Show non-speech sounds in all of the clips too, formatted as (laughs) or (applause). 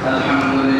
الحمد لله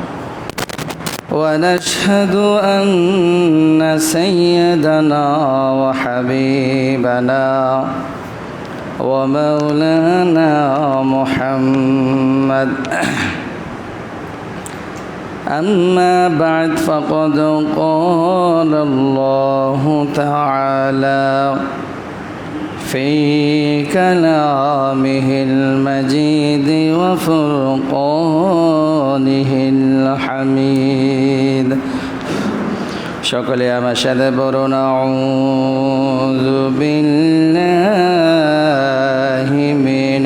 ونشهد أن سيدنا وحبيبنا ومولانا محمد. أما بعد فقد قال الله تعالى في كلامه المجيد وفرقانه الحميد شكل يا مشهد برنا أعوذ بالله من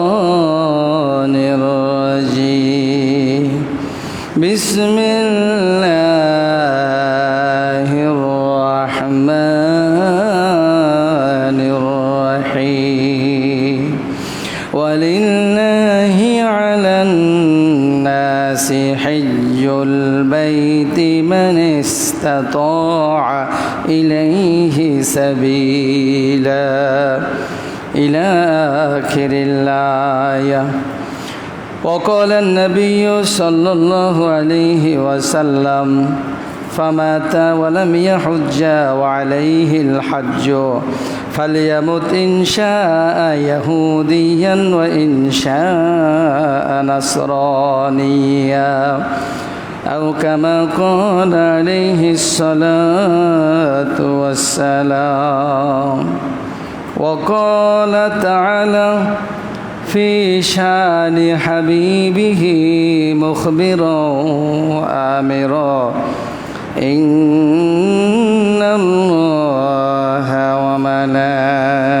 الشيطان الرجيم بسم الله استطاع إليه سبيلا إلى آخر الآية. وقال النبي صلى الله عليه وسلم فمات ولم يحج وعليه الحج فليمت إن شاء يهوديا وإن شاء نصرانيا. أو كما قال عليه الصلاة والسلام. وقال تعالى في شأن حبيبه مخبرا وآمرا إن الله وملائكته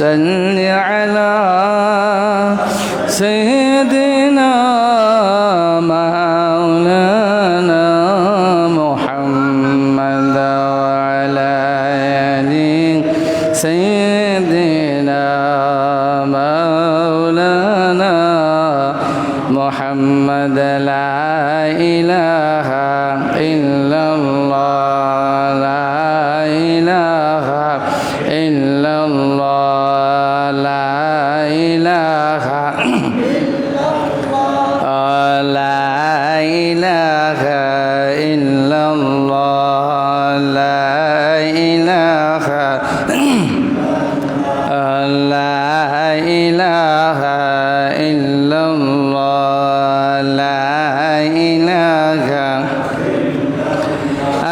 صل على سيدنا مولانا محمد وعلى آله سيدنا مولانا محمد. لا إله إلا الله. لا إله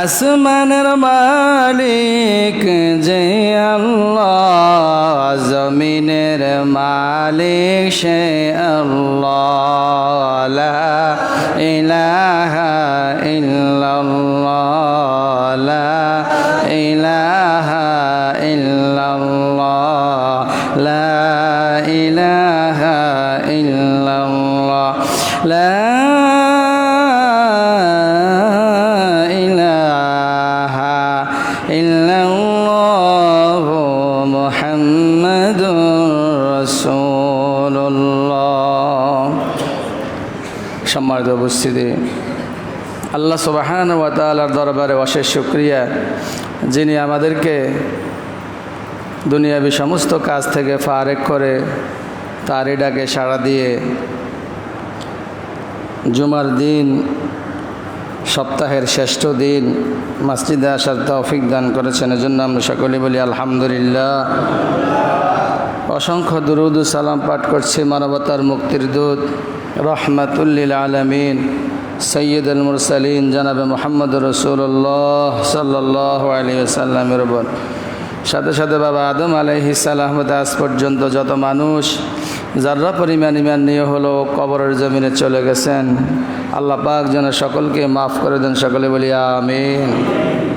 আসমানের মালিক যে আল্লাহ জমিনের মালিক সে উপস্থিতি আল্লাহ সুবাহান ওয়াতালার দরবারে অশেষ শুক্রিয়া, যিনি আমাদেরকে দুনিয়াবি সমস্ত কাজ থেকে ফারেক করে তারই ডাকে সাড়া দিয়ে জুমার দিন, সপ্তাহের শ্রেষ্ঠ দিন, মসজিদে আসার তৌফিক দান করেছেন। এজন্য আমরা সকলে বলি আলহামদুলিল্লাহ। অসংখ্য দুরুদ সালাম পাঠ করছি মানবতার মুক্তির দূত। রহমাতুল্লিল আলমিন। সৈয়দ আল মুরসালিন জানাবে মোহাম্মদ রসুল্লাহ সাল্লাহ আলী সাল্লামের উপর। সাথে সাথে বাবা আদম আলহি সালাহমদ আজ পর্যন্ত যত মানুষ যারা পরিমাণ ইমান নিয়ে হলো কবরের জমিনে চলে গেছেন, আল্লাহ পাক যেন সকলকে মাফ করে দেন, সকলে বলি আমিন।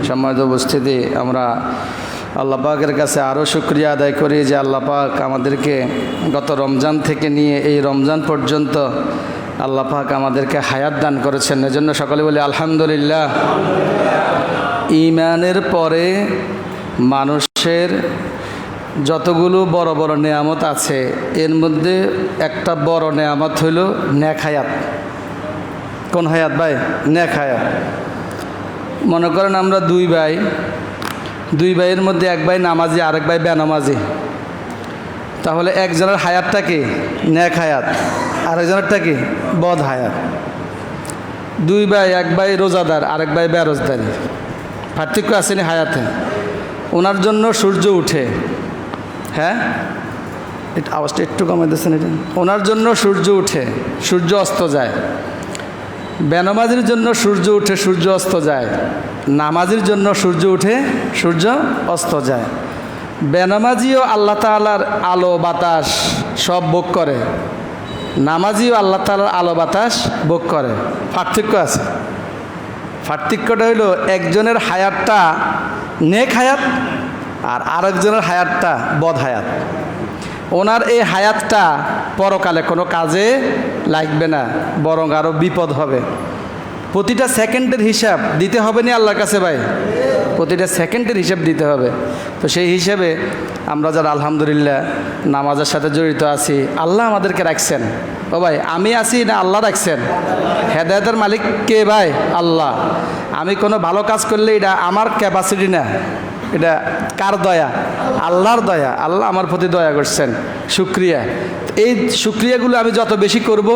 সম্মানিত উপস্থিতি, আমরা আল্লাহ পাকের কাছে আরও শুক্রিয়া আদায় করি যে আল্লাহ পাক আমাদেরকে গত রমজান থেকে নিয়ে এই রমজান পর্যন্ত আল্লাহ পাক আমাদেরকে হায়াত দান করেছেন। এজন্য সকলে বলি আলহামদুলিল্লাহ। ইমানের পরে মানুষের যতগুলো বড় বড় নেয়ামত আছে, এর মধ্যে একটা বড় নেয়ামত হইল ন্যাক হায়াত। কোন হায়াত ভাই? ন্যাক হায়াত। মনে করেন আমরা দুই ভাই দুই ভাইয়ের মধ্যে এক ভাই নামাজি, আরেক ভাই বেনামাজি। তাহলে একজনের হায়াতটা কি? ন্যাক হায়াত। আরেকজনেরটা কি? বদ হায়াত। দুই ভাই, এক ভাই রোজাদার, আরেক ভাই বেরোজদারি পার্থক্য আসেনি হায়াতে? ওনার জন্য সূর্য উঠে। হ্যাঁ? আওয়াজটা একটু কমে দিচ্ছেন এটা। ওনার জন্য সূর্য উঠে। সূর্য অস্ত যায়। বেনামাজির জন্য সূর্য উঠে সূর্য অস্ত যায়, নামাজির জন্য সূর্য উঠে সূর্য অস্ত যায়। বেনামাজিও আল্লাহ তালার আলো বাতাস সব ভোগ করে। নামাজিও আল্লাহ তালার আলো বাতাস ভোগ করে। পার্থক্য আছে। পার্থক্যটা হইল একজনের হায়াতটা নেক হায়াত আর আরেকজনের হায়াতটা বদ হায়াত। ওনার এই হায়াতটা পরকালে কোনো কাজে লাগবে না, বরং আরও বিপদ হবে। প্রতিটা সেকেন্ডের হিসাব দিতে হবে না আল্লাহর কাছে ভাই? প্রতিটা সেকেন্ডের হিসাব দিতে হবে। তো সেই হিসাবে আমরা যারা আলহামদুলিল্লাহ নামাজের সাথে জড়িত আছি, আল্লাহ আমাদেরকে রাখছেন। ও ভাই, আমি আছি না আল্লাহ রাখছেন? হেদায়তের মালিক কে ভাই? আল্লাহ। আমি কোনো ভালো কাজ করলে এটা আমার ক্যাপাসিটি না। এটা কার দয়া? আল্লাহর দয়া। আল্লাহ আমার প্রতি দয়া করছেন। সুক্রিয়া এই সুক্রিয়াগুলো আমি যত বেশি করব,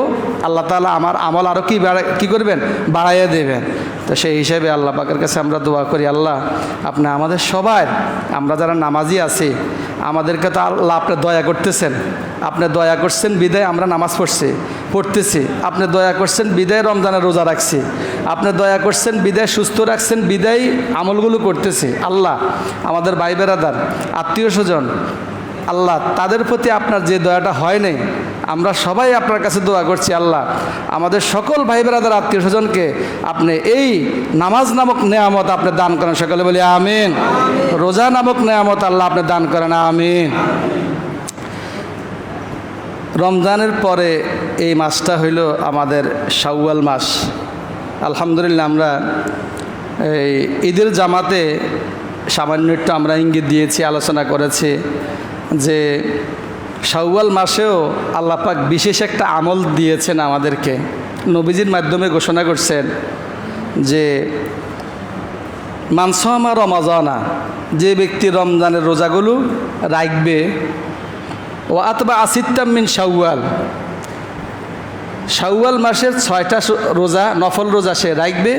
আল্লাহ তালা আমার আমল আরও কী বাড়া কী করবেন? বাড়াইয়া দেবেন। তো সেই হিসেবে আল্লাহ পাকের কাছে আমরা দোয়া করি, আল্লাহ, আপনি আমাদের সবাই, আমরা যারা নামাজি আছি আমাদেরকে তো আল্লাহ আপনার দয়া করতেছেন। আপনি দয়া করছেন, বিদায় আমরা নামাজ পড়ছি, পড়তেছি। আপনি দয়া করছেন, বিদায় রমজানের রোজা রাখছি। আপনি দয়া করছেন, বিদায় সুস্থ রাখছেন, বিদায় আমলগুলো করতেছি। আল্লাহ আমাদের ভাই বেরাদার আত্মীয় স্বজন আল্লাহ, তাদের প্রতি আপনার যে দয়াটা হয় নাই, আমরা সবাই আপনার কাছে দোয়া করছি আল্লাহ, আমাদের সকল ভাই বেরাদার, আত্মীয় স্বজনকে আপনি এই নামাজ নামক নেয়ামত আপনি দান করেন। সকলে বলি আমিন। রোজা নামক নেয়ামত আল্লাহ আপনি দান করেন, আমিন। রমজানের পরে এই মাসটা হইল আমাদের শাওয়াল মাস। আলহামদুলিল্লাহ আমরা এই ঈদের জামাতে সামান্য একটু আমরা ইঙ্গিত দিয়েছি, আলোচনা করেছি। যে শাওয়াল মাসেও আল্লাপাক বিশেষ একটা আমল দিয়েছেন আমাদেরকে। নবীজির মাধ্যমে ঘোষণা করছেন যে মানসমা রমাজানা, যে ব্যক্তি রমজানের রোজাগুলো রাখবে, ও আতবা আসিত্তামিন শাওয়াল। শাওয়াল মাসের ছয়টা রোজা, নফল রোজা সে রাখবে।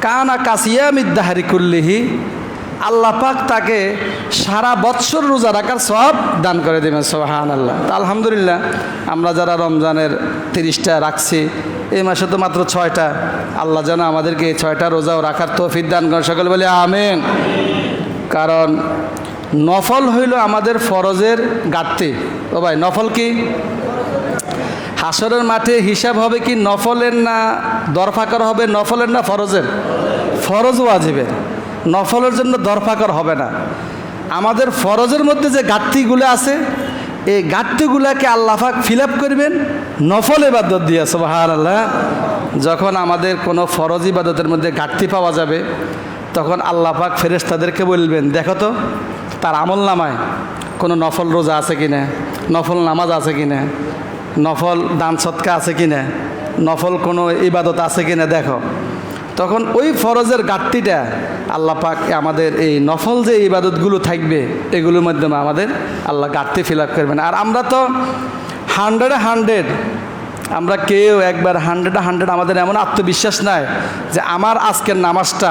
কানা কাসিয়া মিদ্দাহারি কুল্লিহি আল্লাহ পাক তাকে সারা বৎসর রোজা রাখার সব দান করে দেবেন সোহান আল্লাহ তা আলহামদুলিল্লাহ, আমরা যারা রমজানের তিরিশটা রাখছি, এই মাসে তো মাত্র ছয়টা। আল্লাহ যেন আমাদেরকে এই ছয়টা রোজাও রাখার তৌফিক দান করেন। সকলে বলে আমেন। কারণ নফল হইল আমাদের ফরজের গাত্তি ও ভাই, নফল কি? হাসরের মাঠে হিসাব হবে কি নফলের না দরফাকর হবে, নফলের না ফরজের? ফরজ ওয়াজিবের। নফলের জন্য দরফাকর হবে না। আমাদের ফরজের মধ্যে যে ঘাটতিগুলো আছে, এই ঘাটতিগুলোকে আল্লাহাক ফিল আপ করবেন, নফল ইবাদত দিয়ে সোহার আল্লাহ যখন আমাদের কোনো ফরজ ইবাদতের মধ্যে ঘাটতি পাওয়া যাবে, তখন আল্লাহ পাক ফেরেশতাদেরকে বলবেন, দেখো তো, তার আমল নামায় কোনো নফল রোজা আছে কি না? নফল নামাজ আছে কি না? নফল দান সৎকা আছে কি না? নফল কোনো ইবাদত আছে কি না? দেখো। তখন ওই ফরজের ঘাটতিটা আল্লাহ পাক আমাদের এই নফল যে ইবাদতগুলো থাকবে, এগুলোর মাধ্যমে আমাদের আল্লাহ ঘাটতি ফিল আপ করবেন। আর আমরা তো হান্ড্রেডে হান্ড্রেড, আমরা কেউ একবার হান্ড্রেডে হান্ড্রেড আমাদের এমন আত্মবিশ্বাস নাই যে আমার আজকের নামাজটা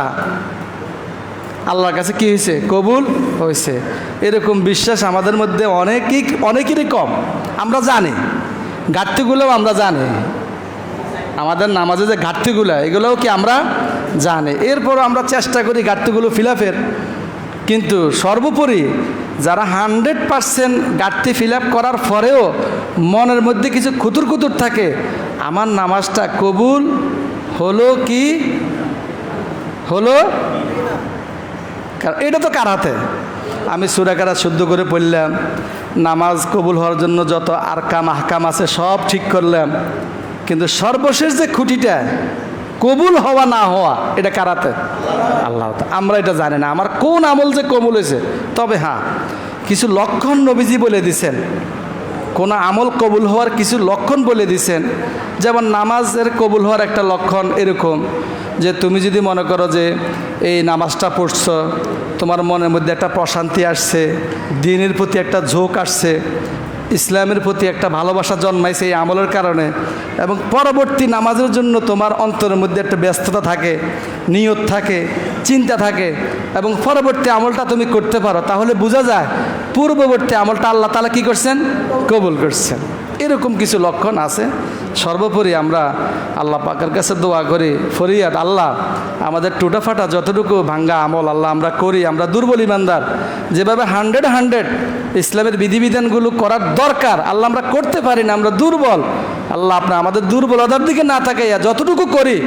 আল্লাহর কাছে কি হয়েছে? কবুল হয়েছে। এরকম বিশ্বাস আমাদের মধ্যে অনেকই, অনেকেরই কম। আমরা জানি, ঘাটতিগুলোও আমরা জানি। আমাদের নামাজে যে ঘাটতিগুলো, এগুলোও কি আমরা জানি। এরপরও আমরা চেষ্টা করি ঘাটতিগুলো ফিলাপের। কিন্তু সর্বোপরি যারা হান্ড্রেড পারসেন্ট ঘাটতি ফিল করার পরেও মনের মধ্যে কিছু খুতুর খুতুর থাকে, আমার নামাজটা কবুল হলো কি? হলো? এটা তো কার হাতে? আমি সুরাকারা শুদ্ধ করে পড়লাম, নামাজ কবুল হওয়ার জন্য যত আরকাম, আহকাম আছে সব ঠিক করলাম। কিন্তু সর্বশেষ যে খুঁটিটা, কবুল হওয়া না হওয়া, এটা কারাতে আল্লাহ আমরা এটা জানি না। আমার কোন আমল যে কবুল হয়েছে? তবে হ্যাঁ কিছু লক্ষণ নবীজি বলে দিছেন। কোনো আমল কবুল হওয়ার কিছু লক্ষণ বলে দিছেন। যেমন নামাজের কবুল হওয়ার একটা লক্ষণ এরকম, যে তুমি যদি মনে করো যে এই নামাজটা পড়ছ, তোমার মনের মধ্যে একটা প্রশান্তি আসছে, দিনের প্রতি একটা ঝোঁক আসছে ইসলামের প্রতি একটা ভালোবাসা জন্মাইছে এই আমলের কারণে এবং পরবর্তী নামাজের জন্য তোমার অন্তরের মধ্যে একটা ব্যস্ততা থাকে, নিয়ত থাকে, চিন্তা থাকে এবং পরবর্তী আমলটা তুমি করতে পারো। তাহলে বোঝা যায় পূর্ববর্তী আমলটা আল্লাহ তালা কী করছেন? কবুল করছেন। এরকম কিছু লক্ষণ আছে। সর্বোপরি আমরা আল্লাহ পাকের কাছে দোয়া করি, ফরিয়াদ, আল্লাহ আমাদের টুটাফাটা যতটুকু ভাঙ্গা আমল আল্লাহ আমরা করি, আমরা দুর্বল ইমানদার। যেভাবে হান্ড্রেড হান্ড্রেড ইসলামের বিধিবিধানগুলো করার দরকার, আল্লাহ আমরা করতে পারি না, আমরা দুর্বল। আল্লাহ আপনি আমাদের দুর্বলতার দিকে না তাকাইয়া যতটুকু করি,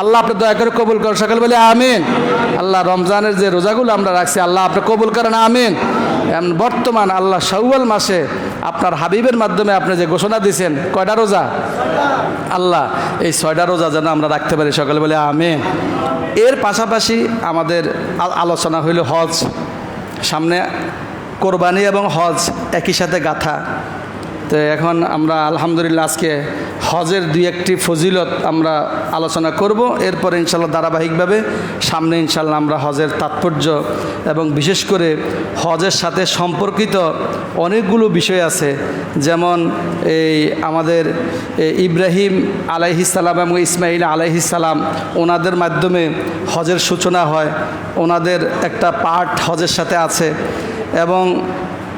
আল্লাহ আপনি দয়া করে কবুল করেন। সকাল বলে আমিন। আল্লাহ রমজানের যে রোজাগুলো আমরা রাখছি, আল্লাহ আপনি কবুল করেন, আমিন। বর্তমান আল্লাহ শাওয়াল মাসে আপনার হাবিবের মাধ্যমে আপনি যে ঘোষণা দিয়েছেন কয়টা রোজা? আল্লাহ, এই ছয়টা রোজা যেন আমরা রাখতে পারি। সকালে বলে আমি এর পাশাপাশি আমাদের আলোচনা হইল হজ। সামনে কোরবানি এবং হজ একই সাথে গাথা। তো এখন আমরা আলহামদুলিল্লাহ আজকে হজের দুই একটি ফজিলত আমরা আলোচনা করব। এরপরে ইনশাল্লাহ ধারাবাহিকভাবে সামনে ইনশাল্লাহ আমরা হজের তাৎপর্য এবং বিশেষ করে হজের সাথে সম্পর্কিত অনেকগুলো বিষয় আছে। যেমন এই আমাদের ইব্রাহিম আলাইহিসাল্লাম এবং ইসমাইল আলাইহিসাল্লাম ওনাদের মাধ্যমে হজের সূচনা হয়। ওনাদের একটা পার্ট হজের সাথে আছে এবং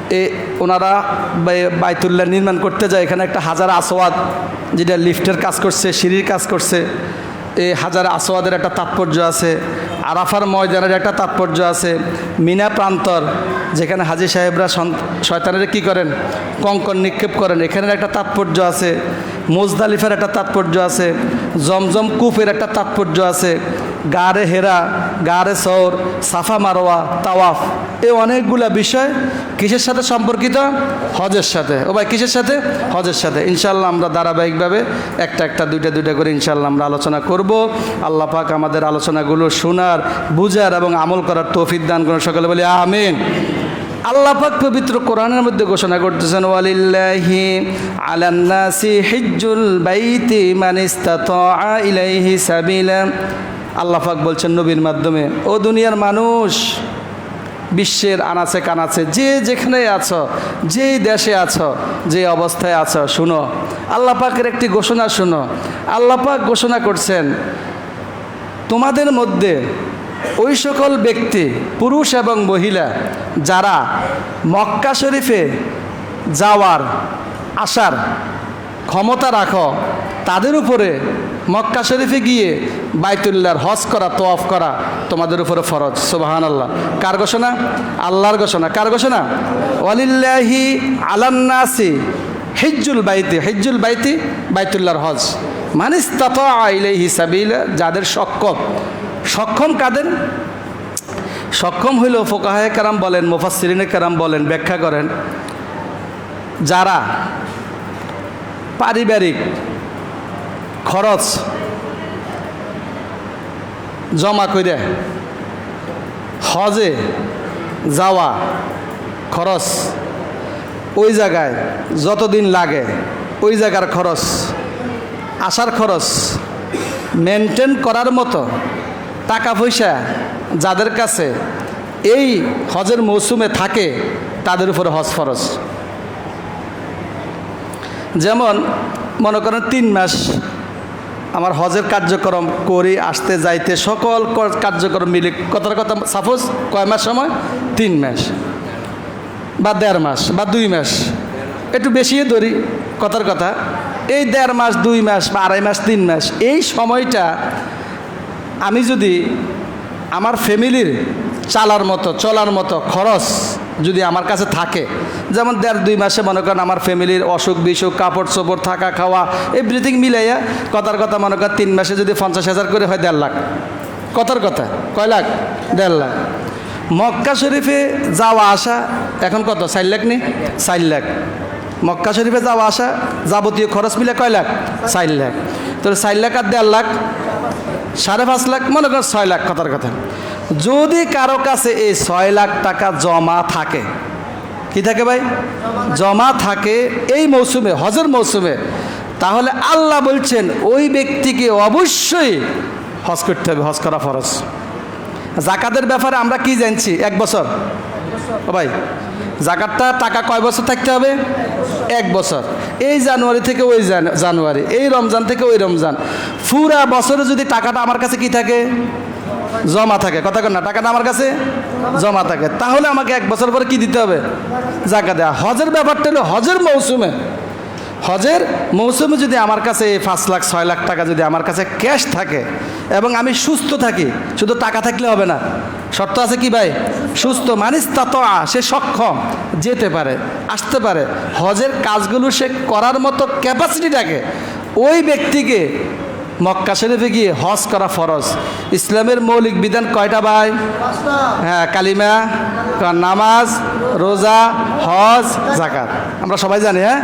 এ ওনারা বাই- বাইতুল্লাহ নির্মাণ করতে যায়। এখানে একটা হাজার আসোয়াদ যেটা লিফটের কাজ করছে, সিঁড়ির কাজ করছে। এই হাজার আসোয়াদের একটা তাৎপর্য আছে। আরাফার ময়দানের একটা তাৎপর্য আছে। মিনা প্রান্তর, যেখানে হাজি সাহেবরা শয়তানের কি করেন? কঙ্কন নিক্ষেপ করেন। এখানের একটা তাৎপর্য আছে। মোজদালিফের একটা তাৎপর্য আছে। জমজম কুফের একটা তাৎপর্য আছে। গারে হেরা, গারে সৌর সাফা মারোয়া, তাওয়াফ। এই অনেকগুলা বিষয় কিসের সাথে সম্পর্কিত? হজের সাথে। ও ভাই, কিসের সাথে? হজের সাথে। ইনশাল্লাহ আমরা ধারাবাহিকভাবে একটা একটা, দুইটা দুইটা করে ইনশাল্লাহ আমরা আলোচনা করব। আল্লাহ পাক আমাদের আলোচনাগুলো শোনার, বুঝার এবং আমল করার তৌফিক দান করেন। সকলে বলি, আমিন। আল্লাহ পাক পবিত্র কোরআনের মধ্যে ঘোষণা করতেছেন, ওয়ালিল্লাহি আলান্নাসি হিজ্জুল বাইতি মান ইস্তাতাআ ইলাইহি সাবিলা। আল্লাহ পাক বলছেন নবীর মাধ্যমে, ও দুনিয়ার মানুষ, বিশ্বের আনাচে কানাচে, যে যেখানে আছো যে দেশে আছো, যে অবস্থায় আছো, শুনো, আল্লাহ পাকের একটি ঘোষণা শুনো, আল্লাহ পাক ঘোষণা করছেন, তোমাদের মধ্যে ওই সকল ব্যক্তি, পুরুষ এবং মহিলা, যারা মক্কা শরীফে যাওয়ার আসার ক্ষমতা রাখো, তাদের উপরে মক্কা শরীফে গিয়ে বাইতুল্লাহর হজ করা তোয়াফ করা তোমাদের উপরে ফরজ। সুবাহান আল্লাহ কার ঘোষণা? আল্লাহর ঘোষণা। কার ঘোষণা? ওয়ালিল্লাহি আলান্নাসি হিজ্জুল বাইতি। হিজ্জুল বাইতি, বাইতুল্লাহর হজ। মানিস তাতা ইলাইহি সাবিলা, যাদের সক্ষম। সক্ষম কাদের? সক্ষম হইল ফোকাহে কারাম বলেন, মুফাসসিরিনে কারাম বলেন, ব্যাখ্যা করেন। যারা পারিবারিক খরচ জমা করে হজে যাওয়া খরচ ওই জায়গায় যতদিন লাগে, ওই জায়গার খরচ, আসার খরচ মেনটেন করার মতো টাকা পয়সা যাদের কাছে এই হজের মৌসুমে থাকে, তাদের উপরে হজ ফরজ। যেমন মনে করেন তিন মাস আমার হজের কার্যক্রম করি, আসতে, যাইতে, সকল কার্যক্রম মিলে কথার কথা সাপোজ কয় মাস সময়? তিন মাস বা দেড় মাস বা দুই মাস। একটু বেশি ধরি, কথার কথা। এই দেড় মাস, দুই মাস বা আড়াই মাস, তিন মাস, এই সময়টা আমি যদি আমার ফ্যামিলির চালার মতো, চলার মতো খরচ যদি আমার কাছে থাকে। যেমন দেড় দুই মাসে মনে করেন আমার ফ্যামিলির অসুখ বিসুখ, কাপড় চোপড়, থাকা খাওয়া এভরিথিং মিলাইয়া কথার কথা মনে করেন তিন মাসে যদি পঞ্চাশ হাজার করে হয় দেড় লাখ। কথার কথা, কয় লাখ? দেড় লাখ। মক্কা শরীফে যাওয়া আসা, এখন কত? চার লাখ নেই চার লাখ। মক্কা শরীফে যাওয়া আসা, যাবতীয় খরচ মিলে কয় লাখ? চার লাখ। তো চার লাখ আর দেড় লাখ, সাড়ে পাঁচ লাখ, মনে কর ছয় লাখ কথার কথা। যদি কারও কাছে এই ছয় লাখ টাকা জমা থাকে, কি থাকে ভাই? জমা থাকে এই মৌসুমে, হজের মৌসুমে, তাহলে আল্লাহ বলছেন, ওই ব্যক্তিকে অবশ্যই হজ করতে হবে, হজ করা ফরজ। জাকাতের ব্যাপারে আমরা কি জানছি? এক বছর। ভাই, জাকাতটা টাকা কয় বছর থাকতে হবে? এক বছর। এই জানুয়ারি থেকে ওই জানুয়ারি, এই রমজান থেকে ওই রমজান। পুরা বছরে যদি টাকাটা আমার কাছে কি থাকে? জমা থাকে। কথা না টাকাটা আমার কাছে? জমা থাকে। তাহলে আমাকে এক বছর পরে কি দিতে হবে? জাকা দেওয়া হজের ব্যাপারটা হলো হজের মৌসুমে। হজের মৌসুমে যদি আমার কাছে এই পাঁচ লাখ, ছয় লাখ টাকা যদি আমার কাছে ক্যাশ থাকে এবং আমি সুস্থ থাকি, শুধু টাকা থাকলে হবে না। শর্ত আছে কি ভাই? সুস্থ মানিস তো সে সক্ষম, যেতে পারে, আসতে পারে। হজের কাজগুলো সে করার মতো ক্যাপাসিটি থাকে। ওই ব্যক্তিকে মক্কা শরীফে গিয়ে হজ করা ফরজ। ইসলামের মৌলিক বিধান কয়টা ভাই? হ্যাঁ কালিমা নামাজ, রোজা, হজ জাকাত আমরা সবাই জানি হ্যাঁ?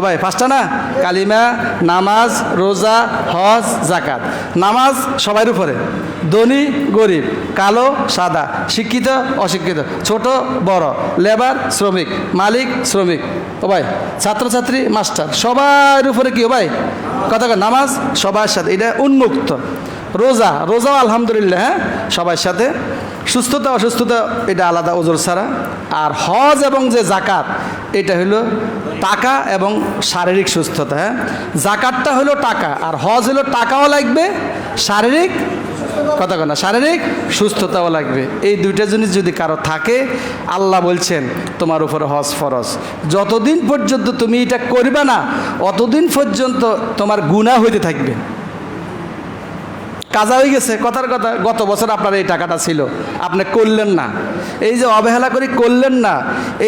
ভাই, পাঁচটা না? কালিমা, নামাজ, রোজা, হজ জাকাত নামাজ সবার উপরে। ধনী, গরিব, কালো, সাদা, শিক্ষিত, অশিক্ষিত, ছোট, বড়, লেবার, শ্রমিক, মালিক, শ্রমিক। ও ভাই, ছাত্রছাত্রী, মাস্টার, সবার উপরে কি ও ভাই? কথা নামাজ সবার সাথে, এটা উন্মুক্ত। রোজা, রোজাও আলহামদুলিল্লাহ হ্যাঁ? সবার সাথে। সুস্থতা, অসুস্থতা, এটা আলাদা ওজোর ছাড়া। আর হজ এবং যে জাকাত, এটা হলো টাকা এবং শারীরিক সুস্থতা হ্যাঁ? জাকাতটা হলো টাকা, আর হজ হলো টাকাও লাগবে, শারীরিক কথা কথা শারীরিক সুস্থতাও লাগবে। এই দুইটা জিনিস যদি কারও থাকে, আল্লাহ বলছেন, তোমার উপরে হজ ফরজ। যতদিন পর্যন্ত তুমি এটা করবে না, অতদিন পর্যন্ত তোমার গুণা হইতে থাকবে। কাজা হয়ে গেছে, কথার কথা। গত বছর আপনার এই টাকাটা ছিল। আপনি করলেন না। এই যে অবহেলা করে করলেন না,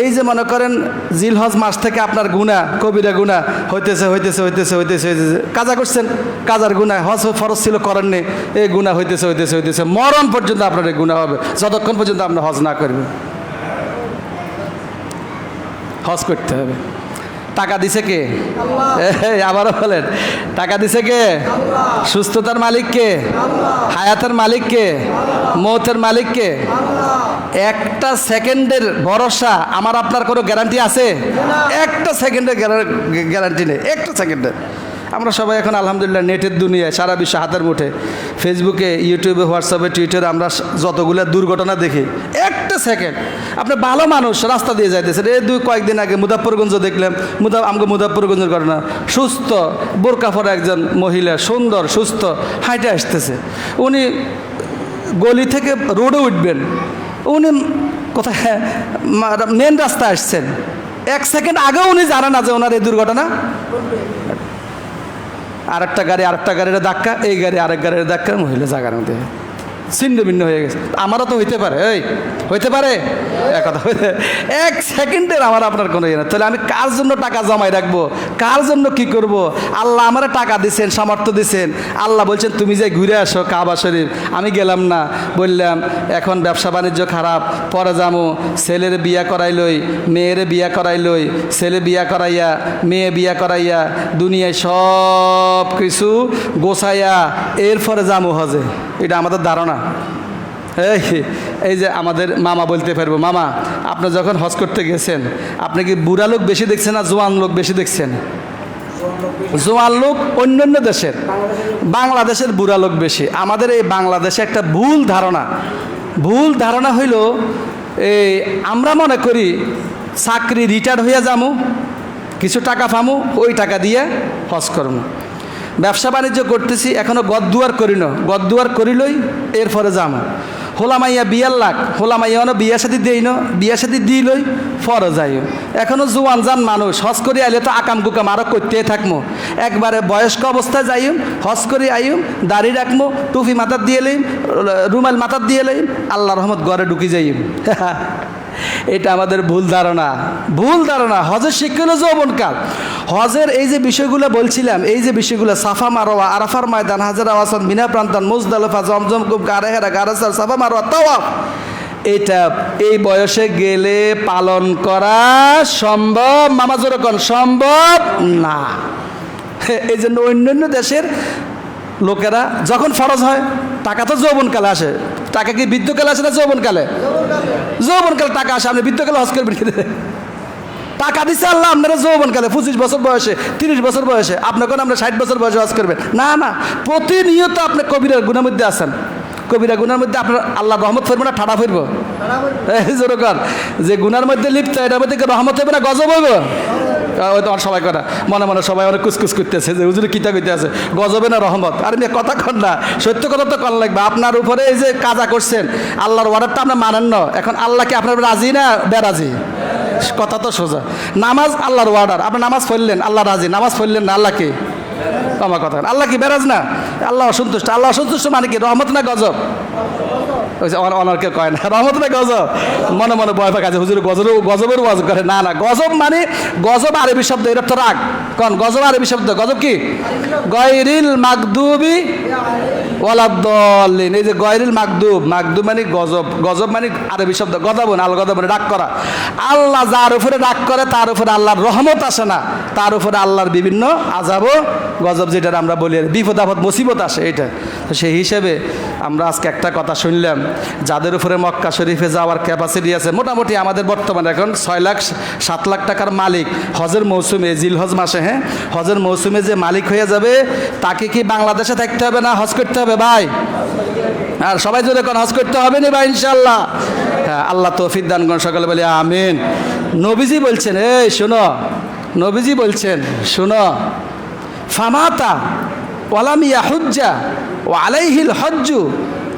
এই যে মনে করেন জিলহজ মাস থেকে আপনার গুণা কবিরা গুণা হইতেছে হইতেছে হইতেছে হইতেছে হইতেছে। কাজা করছেন? কাজার গুণা হজ ফরজ ছিল, করেন করেননি এই গুণা হইতেছে হইতেছে হইতেছে। মরণ পর্যন্ত আপনার এই গুণা হবে। যতক্ষণ পর্যন্ত আপনি হজ না করবেন। হজ করতে হবে। টাকা দিছে কে? আবারও বলেন। টাকা দিছে কে? সুস্থতার মালিক কে? হায়াতের মালিক কে? মৌতের মালিক কে? একটা সেকেন্ডের ভরসা আমার আপনার কোনো গ্যারান্টি আছে? একটা সেকেন্ডের গ্যারান্টি নেই। একটা সেকেন্ডের। আমরা সবাই এখন আলহামদুলিল্লাহ নেটের দুনিয়ায়, সারা বিশ্ব হাতের মুঠে। ফেসবুকে ইউটিউবে হোয়াটসঅ্যাপে টুইটারে আমরা যতগুলো দুর্ঘটনা দেখি, একটা সেকেন্ড আপনি ভালো মানুষ রাস্তা দিয়ে যাইতেছেন। এই দুই কয়েকদিন আগে মুজাফরগঞ্জ দেখলাম, মুদা আমাকে মুজাফরগঞ্জের ঘটনা। সুস্থ, বোরকা পরা একজন মহিলা, সুন্দর, সুস্থ, হাইটে আসতেছে। উনি গলি থেকে রোডে উঠবেন। উনি কোথায় মেন রাস্তা আসছেন। এক সেকেন্ড আগেও উনি জানেন না যে ওনার এই দুর্ঘটনা। আরেকটা গাড়ি আর একটা গাড়ির ধাক্কা এই গাড়ি আরেক গাড়ির ধাক্কা মহিলা জাগার মধ্যে। ছিন্ন ভিন্ন হয়ে গেছে। আমারও তো হইতে পারে, এই, হইতে পারে? কথা হইতে এক সেকেন্ডের আমার আপনার কোনো ইয়ে না তাহলে আমি কার জন্য টাকা জমাই রাখব? কার জন্য কি করব? আল্লাহ আমার টাকা দিছেন, সামর্থ্য দিছেন। আল্লাহ বলছেন, তুমি যে ঘুরে আসো কাবা শরীফ। আমি গেলাম না। বললাম, এখন ব্যবসা বাণিজ্য খারাপ, পরে যামো। ছেলের বিয়া করাইলই, মেয়ের বিয়া করাইলই, ছেলে বিয়া করাইয়া, মেয়ে বিয়া করাইয়া, দুনিয়ায় সব কিছু গোছাইয়া, এরপরে যামো হজে। এটা আমাদের ধারণা। এই এই যে আমাদের মামা বলতে পারব, মামা, আপনি যখন হজ করতে গেছেন, আপনি কি বুড়া লোক বেশি দেখছেন না জোয়ান লোক বেশি দেখছেন? জোয়ান লোক অন্য অন্য দেশের, বাংলাদেশের বুড়া লোক বেশি। আমাদের এই বাংলাদেশে একটা ভুল ধারণা ভুল ধারণা হইল, এই আমরা মনে করি চাকরি রিটায়ার হইয়া যামু, কিছু টাকা পামু, ওই টাকা দিয়ে হজ করব ব্যবসা বাণিজ্য করতেছি, এখনও গদ্দুয়ার করি গদ্দুয়ার করিলই এরপরে যাম হোলামাইয়া বিয়ার লাখ, হোলামাইয়া বিয়া সাথে দিই না, বিয়া সাথে দিলই ফরে যাই এখনও জোয়ান জান মানুষ হজ করে আইলে তো আকাম কুকাম আরও করতে থাকব একবারে বয়স্ক অবস্থায় যাইম হজ করে আইম দাড়ি রাখব টুপি মাথার দিয়ে লইম, রুমাল মাথার দিয়ে লইম, আল্লাহ রহমত ঘরে ঢুকি যাইম (laughs) এটা আমাদের ভুল ধারণা। ভুল ধারণা, হজের শিক্ষা হলো যৌবনকাল। হজের এই যে বিষয়গুলো বলছিলাম, এই যে বিষয়গুলো, সাফা মারোয়া, আরাফার ময়দান, হাজার আওয়াসান মিনা প্রান্তন, মুজদালফা, জমজম কুব গারেহেরা গারাসার সাফা মারোয়া, তাওয়াফ। এটা এই বয়সে গেলে পালন করা সম্ভব মামা যেরকম সম্ভব না। এই জন্য অন্যান্য দেশের লোকেরা যখন ফরজ হয়, টাকা তো যৌবনকালে আসে। টাকা কি বৃদ্ধকালে আসে না যৌবনকালে? যৌবনকালে টাকা আসে আপনি বৃদ্ধকালে হজ করবেন? টাকা দিচ্ছে আল্লাহ আপনারা যৌবনকালে পঁচিশ বছর বয়সে তিরিশ বছর বয়সে আপনাকে কোনো আমরা ষাট বছর বয়সে হজ করবেন? না না প্রতিনিয়ত আপনি কবিরার গুণের মধ্যে আছেন। কবিরা গুনার মধ্যে আপনার আল্লাহ রহমত ফিরবো না ঠাডা ফিরবো? এই যে গুনার মধ্যে লিপ্ত এটার মধ্যে কি রহমত হইবে না গজব হইব ওই তো আমার সবাই কথা। মনে মনে সবাই অনেক কুসকুস করতেছে যে, হুজুরে কিতা কইতে আছে গজবে না রহমত। আর মেয়ে, কথা কন না। সত্য কথা তো কন লাগবে। আপনার উপরে এই যে কাজা করছেন, আল্লাহর অর্ডারটা আপনার মানেন না। এখন আল্লাহ কি আপনার রাজি না বেরাজি? কথা তো সোজা। নামাজ আল্লাহর অর্ডার আপনি নামাজ পড়লেন, আল্লাহ রাজি। নামাজ পড়লেন না, আল্লাহ কি? আমার কথা আল্লাহ কি বেরাজ না? আল্লাহ অসন্তুষ্ট। আল্লাহ অসন্তুষ্ট মানে কি? রহমত না গজব? অনারকে কয় না, রহমত না গজব। মনে মনে ভয় পাকা আছে হুজুর, গজব গজবের ওয়াজ করে। না না, গজব মানে গজব আরবি শব্দ এর তো রাগ। কন? গজব আরবি শব্দ। গজব কি? গয়রিল মাকদুবি ওয়ালাদ্দলিন এই যে গয়রিল মাকদুব মাকদুব মানে গজব গজব মানে আরবি শব্দ গজবন আল গজবন রাগ করা। আল্লাহ যার উপরে রাগ করে, তার উপরে আল্লাহর রহমত আসে না। তার উপরে আল্লাহর বিভিন্ন আজাবও গজব যেটা আমরা বলি, বিপদ আপদ, মুসিবত আসে এটা। তো সেই হিসেবে আমরা আজকে একটা কথা শুনলাম, যাদের উপরে মক্কা শরীফে যাওয়ার ক্যাপাসিটি আছে, মোটামুটি আমাদের বর্তমানে এখন ছয় লাখ, সাত লাখ টাকার মালিক। হজের মৌসুমে জিল হজ মাসে হ্যাঁ? হজের মৌসুমে যে মালিক হয়ে যাবে, তাকে কি বাংলাদেশে থাকতে হবে না হজ করতে হবে? ভাই। আর সবাই যদি এখন হজ করতে হবে না ভাই ইনশাল্লাহ হ্যাঁ আল্লাহ তৌফিক দান করুন, সকালে বলি আমিন। নবীজি বলছেন, এই শোনো, নবীজি বলছেন, শোনো, ফামাতা ওয়ালাম ইয়াহুজ্জা ও আলাইহিল হজ্জু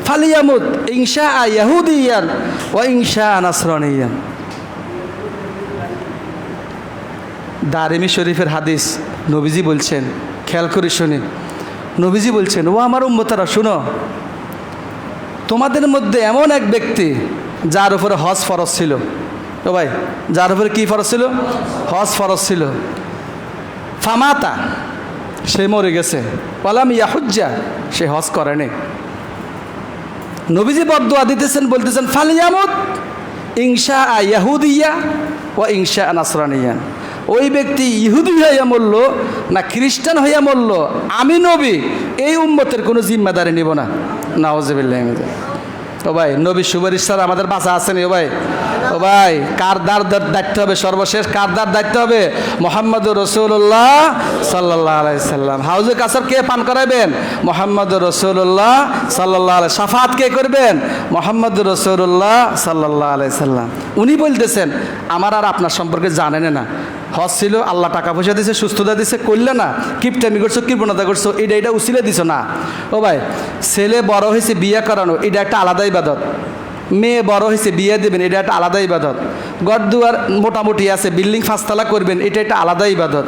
ফালিয়ামুত ইংশা ইয়াহুদিয়ান ও ইংশা নাসরানিয়ান। দারিমি শরীফের হাদিস নবীজি বলছেন, খেয়াল করে শুনি। নবীজি বলছেন, ও আমার উম্মতারা, শুনো। তোমাদের মধ্যে এমন এক ব্যক্তি যার উপরে হজ ফরজ ছিল। ও ভাই, যার উপরে কি ফরজ ছিল? হজ ফরজ ছিল। ফামাতা, সে মরে গেছে। ওয়ালাম ইয়াহুজ্জা, সে হজ করেনি নবীজি বদুয়া দিতেছেন, বলতেছেন ফালিয়ামত আ ইয়াহুদিয়া ও আ নাসরানিয়া। ওই ব্যক্তি ইহুদি হইয়া মরল না খ্রিস্টান হইয়া মরল, আমি নবী, এই উম্মতের কোনো জিম্মাদারি নিব না। নাওজবিল্লাহ ও ভাই, নবী সুপারিশ স্যার আমাদের বাসা আছেন ও ভাই? ও ভাই, কার দার দার দায়িত্ব হবে? সর্বশেষ কার দার দায়িত্ব হবে? মোহাম্মদ রসুল্লাহ সাল্লাহ আলাইসাল্লাম হাউজে কাসর কে পান করাবেন মোহাম্মদ রসুল্লাহ সাল্লাহ আলাই সাফাত কে করবেন? মোহাম্মদ রসুল্লাহ সাল্লাহ আলাইসাল্লাম উনি বলতেছেন, আমার আর আপনার সম্পর্কে জানেন না। হজ ছিল, আল্লাহ টাকা পয়সা দিছে, সুস্থতা দিছে, করলে না কিপটামি করছ, কৃপণতা করছ, এটা এটা উচিলে দিছো না। ও ভাই, ছেলে বড় হয়েছে, বিয়ে করানো, এটা একটা আলাদা ইবাদত। মেয়ে বড় হয়েছে, বিয়ে দেবেন, এটা একটা আলাদা ইবাদত। গড় দুয়ার মোটামুটি আছে, বিল্ডিং ফাঁসতলা করবেন, এটা একটা আলাদা ইবাদত।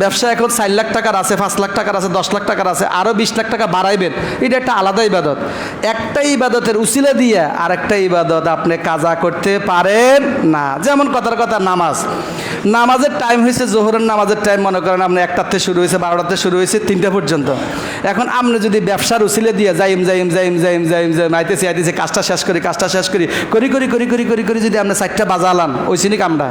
ব্যবসা এখন চার লাখ টাকার আছে, পাঁচ লাখ টাকার আছে, দশ লাখ টাকার আছে আরও বিশ লাখ টাকা বাড়াইবেন। এটা একটা আলাদা ইবাদত। একটা ইবাদতের উসিলা দিয়ে আর একটা ইবাদত আপনি কাজা করতে পারেন না। যেমন কথার কথা, নামাজ। নামাজের টাইম হয়েছে জোহরের নামাজের টাইম মনে করেন আপনি একটাতে শুরু হয়েছে বারোটাতে শুরু হয়েছে তিনটা পর্যন্ত। এখন আপনি যদি ব্যবসার উসিলে দিয়ে যাইম যাইম যাইম যাইম যাইম যাইম, আইতেছি আইতেছি, কাজটা শেষ করি, কাজটা শেষ করি করি করি করি করি করি করি যদি আপনি চারটা বাজালান ওই চিনি কামটা।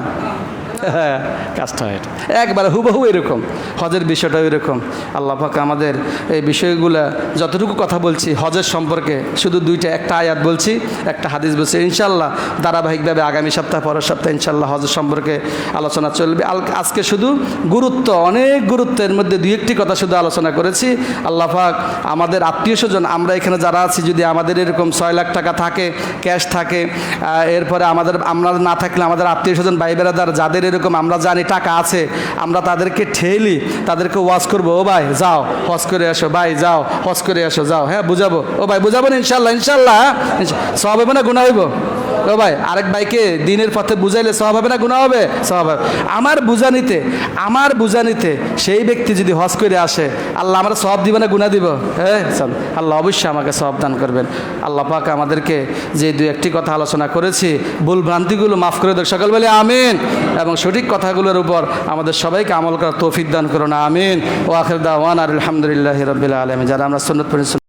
হ্যাঁ কাজটা হয় এটা। একবারে হুবহু এরকম। হজের বিষয়টা এরকম। আল্লাহ আমাদের এই বিষয়গুলো যতটুকু কথা বলছি, হজের সম্পর্কে শুধু দুইটা, একটা আয়াত বলছি, একটা হাদিস বলছি। ইনশাল্লাহ ধারাবাহিকভাবে আগামী সপ্তাহ, পরের সপ্তাহে ইনশাল্লাহ হজের সম্পর্কে আলোচনা চলবে। আজকে শুধু গুরুত্ব, অনেক গুরুত্বের মধ্যে দুই একটি কথা শুধু আলোচনা করেছি। আল্লাহ পাক আমাদের আত্মীয় স্বজন, আমরা এখানে যারা আছি, যদি আমাদের এরকম ছয় লাখ টাকা থাকে, ক্যাশ থাকে এরপরে আমাদের, আমরা না থাকলে আমাদের আত্মীয় স্বজন ভাই বেড়াদার যাদের এরকম আমরা জানি টাকা আছে, আমরা তাদেরকে ঠেলি, তাদেরকে ওয়াজ করব, ও ভাই যাও, হজ করে আসো ভাই যাও, হজ করে আসো যাও হ্যাঁ বুঝাবো, ও ভাই বুঝাবো না, ইনশাল্লাহ ইনশাল্লাহ হ্যাঁ? সব হবে না গুণা হইব? ও ভাই, আরেক ভাইকে দিনের পথে বুঝাইলে সব হবে না গুণা হবে? সব হবে। আমার বুঝানিতে আমার বুঝানিতে সেই ব্যক্তি যদি হজ করে আসে, আল্লাহ আমরা সব দিব না গুণা দিব? হ্যাঁ চল আল্লাহ অবশ্যই আমাকে সব দান করবেন। আল্লাহ পাক আমাদেরকে যে দু একটি কথা আলোচনা করেছি, ভুল ভ্রান্তিগুলো মাফ করে দেখ সকল বলে আমিন। এবং সঠিক কথাগুলোর উপর আমাদের সবাইকে আমল করার তৌফিক দান করুন, আমিন। ও আখের দাওয়ান আর আলহামদুলিল্লাহ রবিল আলম যারা আমরা সন্ন্যত পড়ি